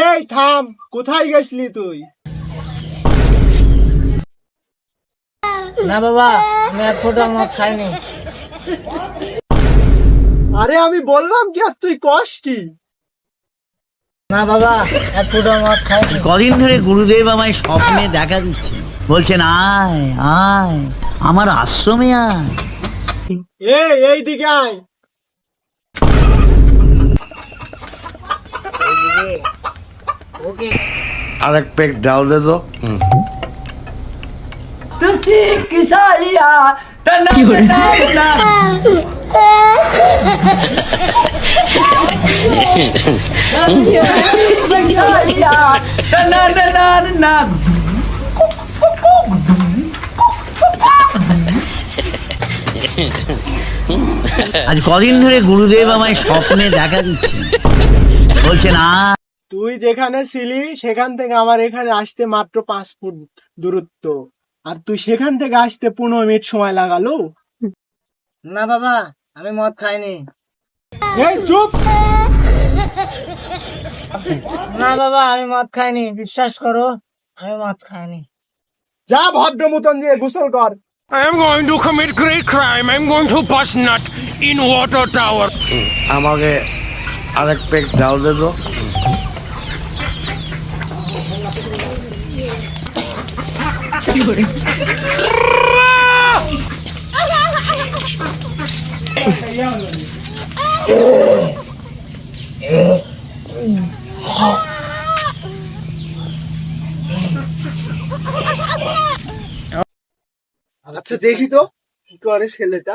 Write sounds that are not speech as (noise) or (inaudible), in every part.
এই থাম। কোথায় গেছিলি তুই? না বাবা আমি এক ফোঁটা মদ খাইনি। আরে আমি বললাম কি আর তুই কস কি? না বাবা এক ফোঁটা মদ খাইনি কদিন ধরে গুরুদেব আমায় স্বপ্নে দেখা দিচ্ছে। বলছেন আয় আয় আমার আশ্রমে আয়। এই এই দিকে আয়। আরেক পেক ডাল দে তো। তুসি কিসাইয়া তনা (laughs) না না না আজ কদিন ধরে গুরুদেব আমায় স্বপ্নে দেখা দিচ্ছে। বলছেন আয় তুই যেখানে ছিলি সেখান থেকে আমার এখানে আসতে মাত্র পাঁচ ফুট দূরত্ব। আর তুই সেখান থেকে আসতে পনেরো মিনিট সময় লাগালো? না বাবা আমি মদ খাইনি। এই চুপ না বাবা আমি মদ খাইনি বিশ্বাস করো আমি মদ খাইনি যা ভদ্র মতন দিয়ে গোসল কর I am going to commit great crime. I'm going to bust nut in water tower. আমাকে আরেক পেক ডাল দে তো আচ্ছা দেখি তো কি করে ছেলেটা।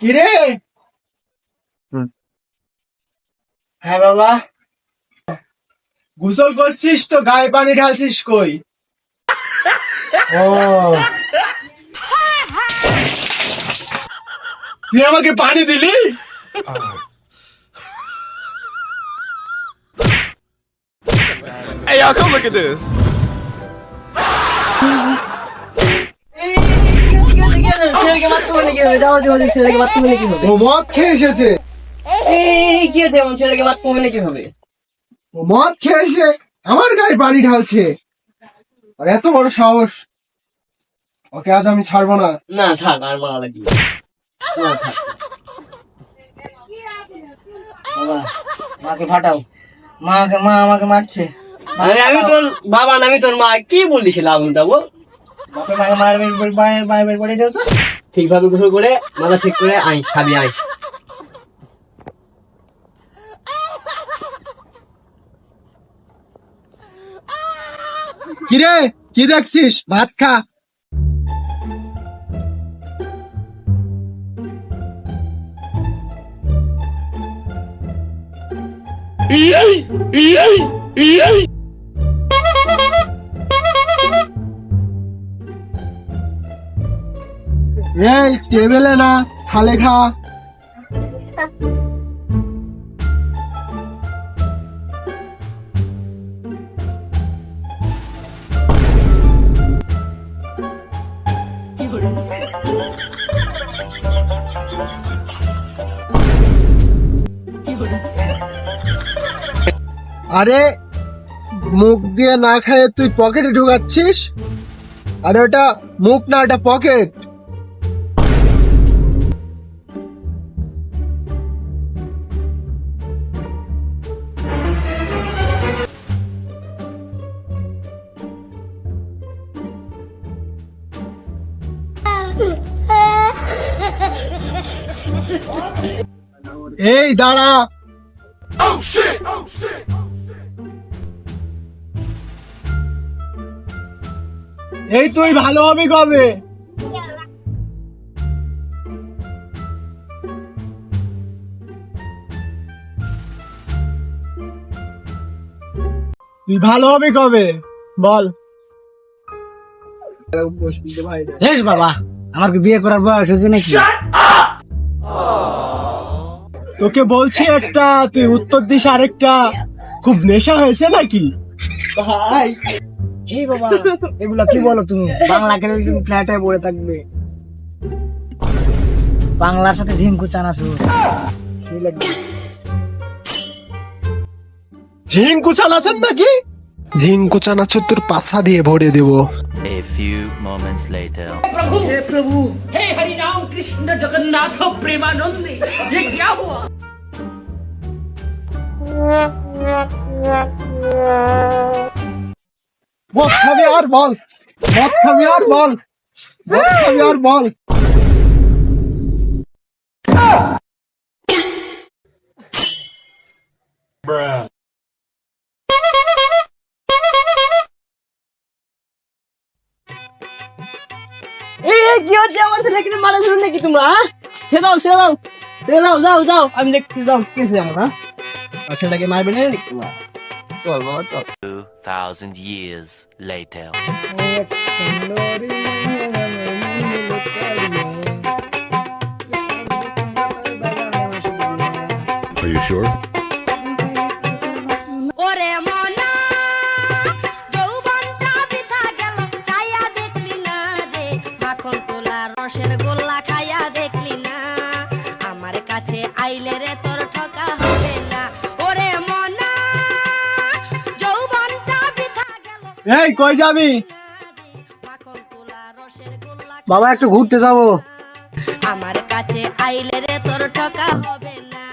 কিরে? হ্যাঁ বাবা। গোসল করছিস তো গায়ে পানি ঢালছিস কই? ও তুই আমাকে পানি দিলি? Hey, y'all, come look at this. ছেলেকে মারতে বলে কি হবে যাও যাও ছেলেকে মারতে বলে কি হবে ও মদ খেয়ে এসেছে। এই কি এমন ছেলেকে মারতে বলে কি হবে? ও মদ খেয়ে এসে আমার গায়ে পানি ঢালছে। আর এত বড় সাহস। ওকে আজ আমি ছাড়বো না। না থাক আর মারা লাগবে না। থাক। মাকে ফাটাও। মাকে মা আমাকে মারছে। আরে আমি তোর বাবা আমি তোর মা। কি বলছিলাম যাব বাপে মাকে মারবে বাইরে পড়ে দেও তো। ঠিকভাবে গোসল করে মাথা ঠিক করে আই খাবি আই কিরে কি দেখছিস? ভাত খা। এই টেবিলে না থালে খা। আরে মুখ দিয়ে না খায় তুই পকেটে ঢুকাচ্ছিস? আরে ওটা মুখ না এটা পকেট এই দাঁড়া। এই তুই ভালো হবি কবে? তুই ভালো হবি কবে? বল। বাবা আমার কি বিয়ে করার বয়স হয়েছে নাকি? তোকে বলছি একটা তুই উত্তর দিস আরেকটা। খুব নেশা হয়েছে নাকি? ভাই। এই বাবা এগুলা কি বলো তুমি? বাংলা খেলে তুমি ফ্ল্যাটে পড়ে থাকবে। বাংলার সাথে ঝিঙ্কু চানাচুর। কি লাগবে? ঝিঙ্কু চানাচুর নাকি? ঝিঙ্কু চানাচুর তোর পাছা দিয়ে ভরে দেবো। A few moments later. মদ খাবি আর বল মদ খাবি আর বল মদ খাবি আর বল। এই এই, কি হচ্ছে? আমার ছেলেকে নিয়ে মারা শুরু নাকি তোমরা হ্যাঁ? সে দাও সে দাও সে দাও যাও যাও। আমি দেখছি যাও কি আছে আমার হ্যাঁ? আর ছেলেটাকে মারবে না নাকি তোমরা? চল বাবা চল। 2,000 years later. ওরে এই কই যাবি? বাবা একটু ঘুরতে যাব। আমার কাছে আইলে রে তোর ঠকা হবে না।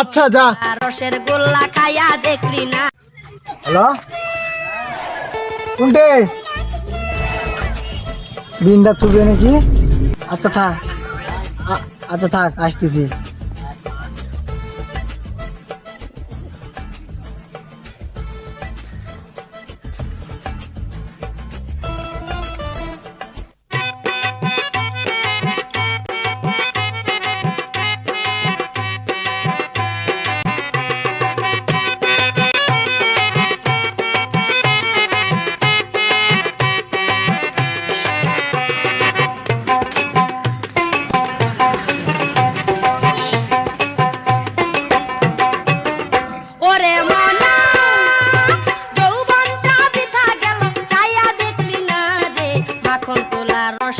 আচ্ছা যা। রসের গোল্লা খাইয়া দেখলি না। হ্যালো? কোনটে? বিনটা তুলবে নাকি? আচ্ছা থাক। আচ্ছা থাক আসতেছি।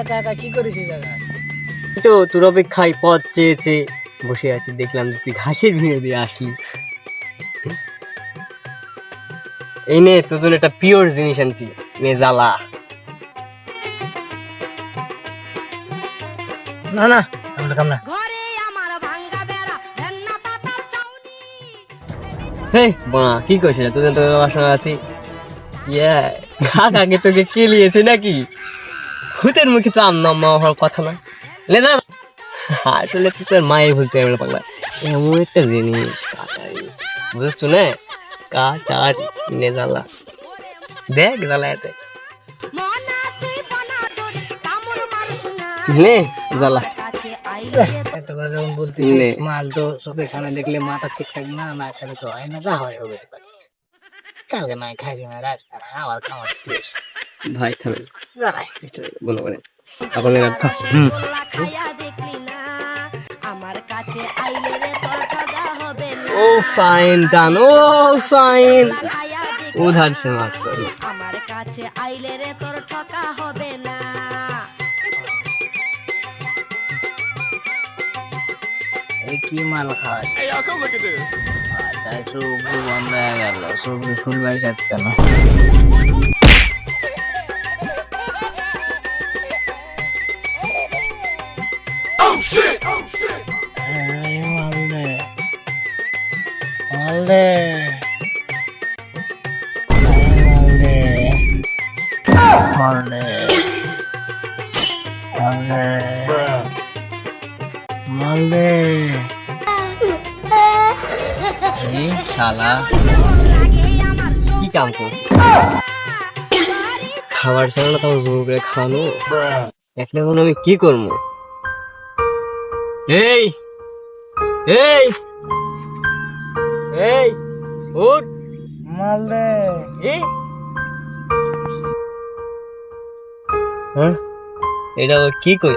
একা একা কি করিস এই তো তোর অপেক্ষায় পথ চেয়েছে। বসে আছি দেখলাম যে তুই ঘাসের ভিড়ে দিয়ে আসলি। এই নে তোর জন্য একটা পিওর জিনিস আনছি। নে না না আমরা কাম না। ঘরে আমার ভাঙ্গা বেড়া ভেন্না পাতার চাউনি হে বা কি করছিস তোদের তো আমার সঙ্গে আছি। ইয়ে কাক আগে তোকে কে লিয়েছে নাকি? হুতের মুখে তো আম্মা আম্মা হওয়ার কথা না। লে না আসলে তুই তোর মায়ের ভুলতে আমি পাগলা। এমন একটা জিনিস কাটারি বুঝছ না? কাটারি নে জ্বালা দেখ জ্বালা এতে। না জ্বালা। আইলে এত কথা যখন বলতেছিস মাল তো চোখের সামনে দেখলে মাথা ঠিকঠাক না না খেলে তো হয় না যা হয় হবে। কালকে নাই খাইছি না রাজকার আবার খাওয়া ভাই করেন। হবে না ও ফাইন ডান ও ফাইন উধার সে মাত্র। আমার কাছে আইলে রে তোর ঠকা হবে না। কি মাল খাওয়া তাই চোখ বন্ধ হয়ে গেল। চোখ খুলবাই যাচ্ছে না এই মালদে মালদে এই শালা। কি কাম কর খাবার ছিল না তখন জোর করে খাওয়ানো এখন এখন আমি কি করব? এই এই এই উঠ। মালদে এই হ্যাঁ? এটা কি কই?